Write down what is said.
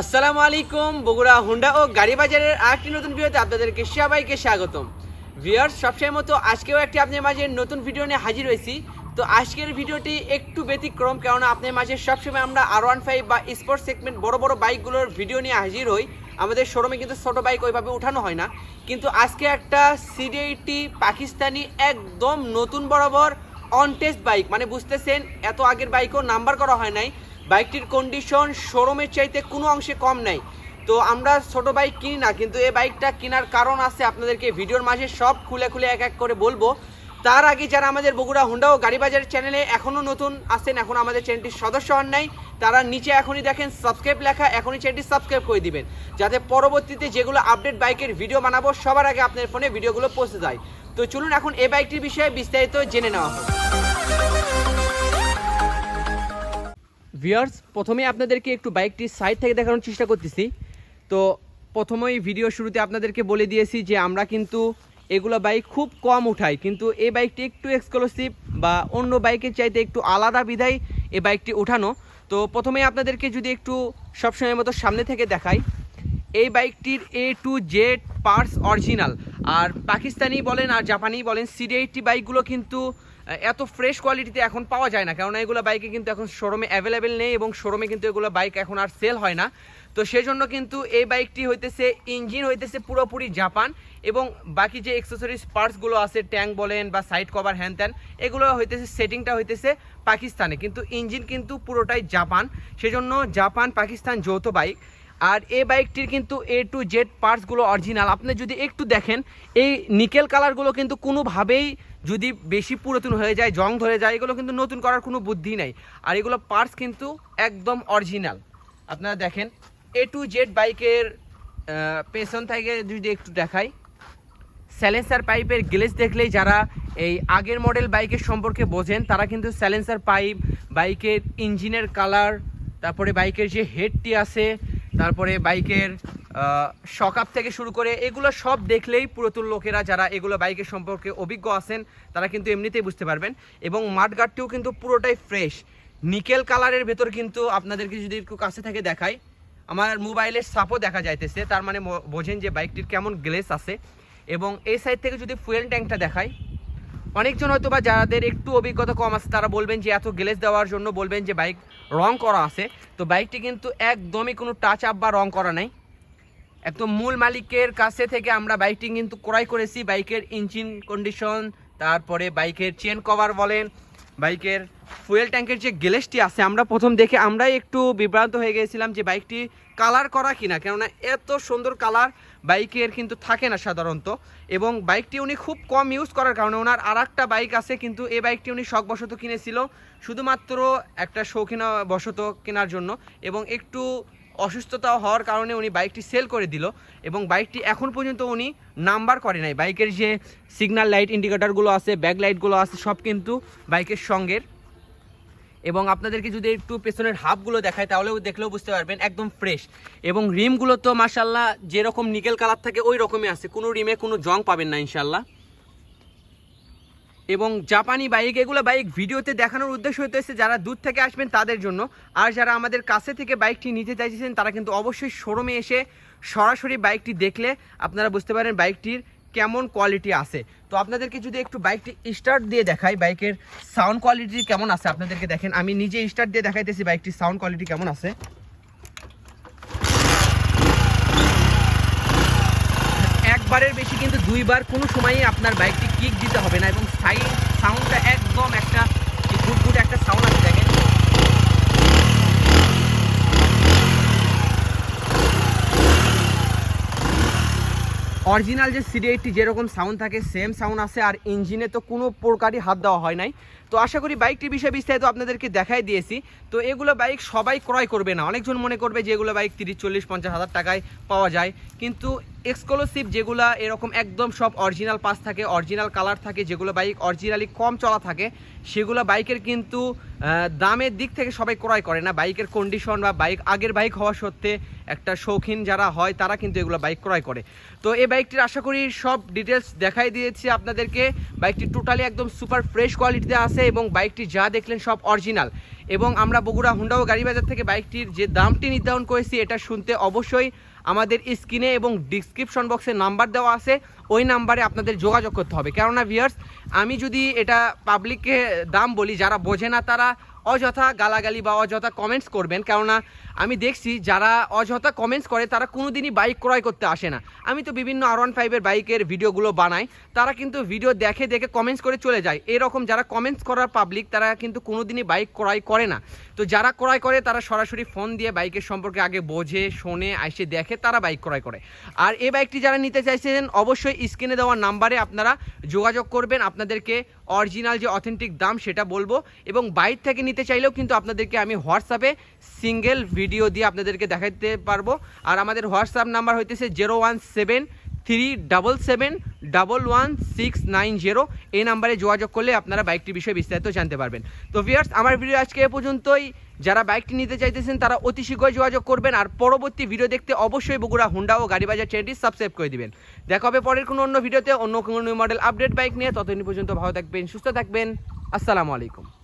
আসসালামু আলাইকুম, বগুড়া, হুন্ডা ও গাড়ি বাজারের আরেকটি নতুন ভিডিওতে আপনাদেরকে সবাইকে স্বাগতম। ভিউয়ার্স সবসময় মতো আজকেও একটি আপনার মাঝে নতুন ভিডিও নিয়ে হাজির হয়েছি। তো আজকের ভিডিওটি একটু ব্যতিক্রম, কেননা আপনার মাঝে সবসময় আমরা আর ওয়ান ফাইভ বা স্পোর্টস সেগমেন্ট বড় বড় বাইকগুলোর ভিডিও নিয়ে হাজির হই। আমাদের শোরুমে কিন্তু ছোট বাইক ওইভাবে উঠানো হয় না। কিন্তু আজকে একটা সিডিআইটি পাকিস্তানি একদম নতুন বরাবর অন টেস্ট বাইক মানে বুঝতেছেন, এত আগের বাইকও নাম্বার করা হয় নাই। বাইকটির কন্ডিশন শোরুমের চাইতে কোনো অংশে কম নাই। তো আমরা ছোট বাইক কিনি না, কিন্তু এই বাইকটা কেনার কারণ আছে আপনাদেরকে ভিডিওর মাঝে সব খুলে খুলে এক এক করে বলব। তার আগে যারা আমাদের বগুড়া হুন্ডা ও গাড়ি বাজার চ্যানেলে এখনও নতুন আছেন, এখন আমাদের চ্যানেলটির সদস্য হন নাই, তারা নিচে এখনই দেখেন সাবস্ক্রাইব লেখা, এখনই চ্যানেলটি সাবস্ক্রাইব করে দিবেন, যাতে পরবর্তীতে যেগুলো আপডেট বাইকের ভিডিও বানাবো, সবার আগে আপনার ফোনে ভিডিওগুলো পৌঁছে যায়। তো চলুন এখন এই বাইকটির বিষয়ে বিস্তারিত জেনে নেওয়া হোক। ভিউয়ার্স প্রথমে আপনাদেরকে একটু বাইকটির সাইড থেকে দেখানোর চেষ্টা করতেছি। তো প্রথমেই ভিডিও শুরুতে আপনাদেরকে বলে দিয়েছি যে আমরা কিন্তু এগুলো বাইক খুব কম উঠাই, কিন্তু এই বাইকটি একটু এক্সক্লুসিভ বা অন্য বাইকের চাইতে একটু আলাদা বিধায় এই বাইকটি উঠানো। তো প্রথমে আপনাদেরকে যদি একটু সবসময় মতো সামনে থেকে দেখাই, এই বাইকটির A to Z parts original আর পাকিস্তানি বলেন আর জাপানি বলেন সিডি এইটটি বাইকগুলো কিন্তু এত ফ্রেশ কোয়ালিটিতে এখন পাওয়া যায় না। কেননা এগুলো বাইকে কিন্তু এখন শোরুমে অ্যাভেলেবেল নেই এবং শোরুমে কিন্তু এগুলো বাইক এখন আর সেল হয় না। তো সেই জন্য কিন্তু এই বাইকটি হইতেছে ইঞ্জিন হইতেছে পুরোপুরি জাপান এবং বাকি যে এক্সেসরিজ পার্টসগুলো আছে ট্যাঙ্ক বলেন বা সাইড কভার হ্যান ত্যান এগুলো হইতেছে সেটিংটা হইতেছে পাকিস্তানে। কিন্তু ইঞ্জিন কিন্তু পুরোটাই জাপান সেজন্য জাপান পাকিস্তান যৌথ বাইক আর এই বাইকটির কিন্তু এ টু জেড পার্টসগুলো অরিজিনাল আপনি যদি একটু দেখেন, এই নিকেল কালারগুলো কিন্তু কোনোভাবেই যদি বেশি পুরাতন হয়ে যায়, জং ধরে যায়, এগুলো কিন্তু নতুন করার কোনো বুদ্ধি নাই। আর এগুলো পার্টস কিন্তু একদম অরিজিনাল আপনারা দেখেন এ টু জেড বাইকের পেছন থেকে যদি একটু দেখাই স্যালেন্সার পাইপের গ্লেজ দেখলেই যারা এই আগের মডেল বাইকের সম্পর্কে বোঝেন, তারা কিন্তু স্যালেন্সার পাইপ বাইকের ইঞ্জিনের কালার তারপরে বাইকের যে হেডটি আছে তারপরে বাইকের শকআপ থেকে শুরু করে এগুলো সব দেখলেই পুরাতন লোকেরা যারা এগুলো বাইকের সম্পর্কে অভিজ্ঞ আছেন, তারা কিন্তু এমনিতেই বুঝতে পারবেন। এবং মাঠগাটটিও কিন্তু পুরোটাই ফ্রেশ নিকেল কালারের ভেতর কিন্তু আপনাদেরকে যদি একটু কাছে থেকে দেখাই, আমার মোবাইলের সাপও দেখা যাইতেছে, তার মানে বোঝেন যে বাইকটির কেমন গ্লেস আছে। এবং এই সাইড থেকে যদি ফুয়েল ট্যাঙ্কটা দেখাই অনেকজন হয়তো বা যাদের একটু অভিজ্ঞতা কম আছে, তারা বলবেন যে এত গ্লেস দেওয়ার জন্য বলবেন যে বাইক রং করা আছে। তো বাইকটি কিন্তু একদমই কোনো টাচ আপ বা রং করা নাই। একদম মূল মালিকের কাছে থেকে আমরা বাইকটি কিন্তু ক্রয় করেছি। বাইকের ইঞ্জিন কন্ডিশন তারপরে বাইকের চেন কভার বলেন বাইকের ফুয়েল ট্যাঙ্কের যে গ্লেসটি আছে, আমরা প্রথম দেখে আমরাই একটু বিভ্রান্ত হয়ে গিয়েছিলাম যে বাইকটি কালার করা কিনা, কেননা এত সুন্দর কালার বাইকের কিন্তু থাকে না সাধারণত। এবং বাইকটি উনি খুব কম ইউজ করার কারণে ওনার আর একটা বাইক আছে, কিন্তু এই বাইকটি উনি শখবশত কিনেছিল, শুধুমাত্র একটা শৌখিনা বশত কেনার জন্য। এবং একটু অসুস্থতা হওয়ার কারণে উনি বাইকটি সেল করে দিল এবং বাইকটি এখন পর্যন্ত উনি নাম্বার করে নাই। বাইকের যে সিগন্যাল লাইট ইন্ডিকেটারগুলো আছে ব্যাক লাইটগুলো আছে, সব কিন্তু বাইকের সঙ্গের এবং আপনাদেরকে যদি একটু পেছনের হাফগুলো দেখায় তাহলেও দেখলেও বুঝতে পারবেন একদম ফ্রেশ এবং রিমগুলো তো মাসাল্লাহ যেরকম নিকেল কালার থাকে ওই রকমই আছে। কোনো রিমে কোনো জং পাবেন না ইনশাল্লাহ এবং জাপানি বাইক, এগুলো বাইক ভিডিওতে দেখানোর উদ্দেশ্য হতে হইতেছে যারা দূর থেকে আসবেন তাদের জন্য। আর যারা আমাদের কাছে থেকে বাইকটি নিতে চাইছেন, তারা কিন্তু অবশ্যই শোরুমে এসে সরাসরি বাইকটি দেখলে আপনারা বুঝতে পারেন বাইকটির কেমন কোয়ালিটি আছে। তো আপনাদেরকে যদি একটু বাইকটি স্টার্ট দিয়ে দেখাই, বাইকের সাউন্ড কোয়ালিটি কেমন আছে আপনাদেরকে দেখেন। আমি নিজে স্টার্ট দিয়ে দেখাইতেছি বাইকটির সাউন্ড কোয়ালিটি কেমন আছে। একবারের বেশি কিন্তু দুইবার কোনো সময়ই আপনার বাইকটি কিক দিতে হবে না এবং সাইড সাউন্ডটা একদম একটা গুড একটা সাউন্ড আছে, দেখেন। অরিজিনাল যে সিডি এইটটি যেরকম সাউন্ড থাকে সেম সাউন্ড আছে, আর ইঞ্জিনে তো কোনো প্রকারই হাত দেওয়া হয় নাই। তো আশা করি বাইকটির বিষয়ে বিস্তারিত আপনাদেরকে দেখাই দিয়েছি। তো এগুলো বাইক সবাই ক্রয় করবে না। অনেকজন মনে করবে যে এগুলো বাইক তিরিশ, চল্লিশ, পঞ্চাশ হাজার টাকায় পাওয়া যায়। কিন্তু এক্সক্লুসিভ যেগুলো এরকম একদম সব অরিজিনাল পাস থাকে অরিজিনাল কালার থাকে, যেগুলো বাইক অরিজিনালি কম চলা থাকে, সেগুলো বাইকের কিন্তু দামের দিক থেকে সবাই ক্রয় করে না। বাইকের কন্ডিশন বা বাইক আগের বাইক হওয়া সত্ত্বে একটা শৌখিন যারা হয়, তারা কিন্তু এগুলো বাইক ক্রয় করে। তো এই বাইকটির আশা করি সব ডিটেলস দেখাই দিয়েছি আপনাদেরকে। বাইকটি টোটালি একদম সুপার ফ্রেশ কোয়ালিটিতে আছে এবং বাইকটি যা দেখলেন সব অরিজিনাল এবং আমরা বগুড়া হুন্ডাও গাড়ি বাজার থেকে বাইকটির যে দামটি নির্ধারণ করেছি, এটা শুনতে অবশ্যই আমাদের স্ক্রিনে এবং ডিসক্রিপশন বক্সে নাম্বার দেওয়া আছে। ওই নাম্বারে আপনাদের যোগাযোগ করতে হবে। কেননা ভিয়ার্স আমি যদি এটা পাবলিককে দাম বলি, যারা বোঝে না তারা অযথা গালাগালি বা অযথা কমেন্টস করবেন, কেননা আমি দেখছি যারা অযথা কমেন্টস করে, তারা কোনোদিনই বাইক ক্রয় করতে আসে না। আমি তো বিভিন্ন আর ওয়ান ফাইভের বাইকের ভিডিওগুলো বানাই, তারা কিন্তু ভিডিও দেখে দেখে কমেন্টস করে চলে যায়। এরকম যারা কমেন্টস করার পাবলিক তারা কিন্তু কোনোদিনই বাইক ক্রয় করে না। তো যারা ক্রয় করে, তারা সরাসরি ফোন দিয়ে বাইকের সম্পর্কে আগে বোঝে, শোনে, এসে দেখে তারা বাইক ক্রয় করে। আর এই বাইকটি যারা নিতে চাইছেন, অবশ্যই স্ক্রিনে দেওয়া নাম্বারে আপনারা যোগাযোগ করবেন। আপনাদেরকে অরিজিনাল যে অথেন্টিক দাম, সেটা বলব এবং বাইক থেকে নিতে চাইলেও কিন্তু আপনাদেরকে আমি হোয়াটসঅ্যাপে সিঙ্গেল ভিডিও দিয়ে আপনাদেরকে দেখাতে পারব। আর আমাদের হোয়াটসঅ্যাপ নাম্বার হইতেছে zero one seven three double seven double one six nine zero. এই নাম্বারে যোগাযোগ করলে আপনারা বাইকটির বিষয়ে বিস্তারিত জানতে পারবেন। তো ভিয়ার্স আমার ভিডিও আজকে এ পর্যন্তই। যারা বাইকটি নিতে চাইতেছেন, তারা অতি শীঘ্রই যোগাযোগ করবেন। আর পরবর্তী ভিডিও দেখতে অবশ্যই বগুড়া, হুন্ডা ও গাড়ি বাজার চ্যানেলটি সাবস্ক্রাইব করে দিবেন। দেখা হবে পরের কোনো অন্য ভিডিওতে। অন্য কোনো মডেল আপডেট বাইক নিয়ে। ততদিন পর্যন্ত ভালো থাকবেন, সুস্থ থাকবেন। আসসালামু আলাইকুম।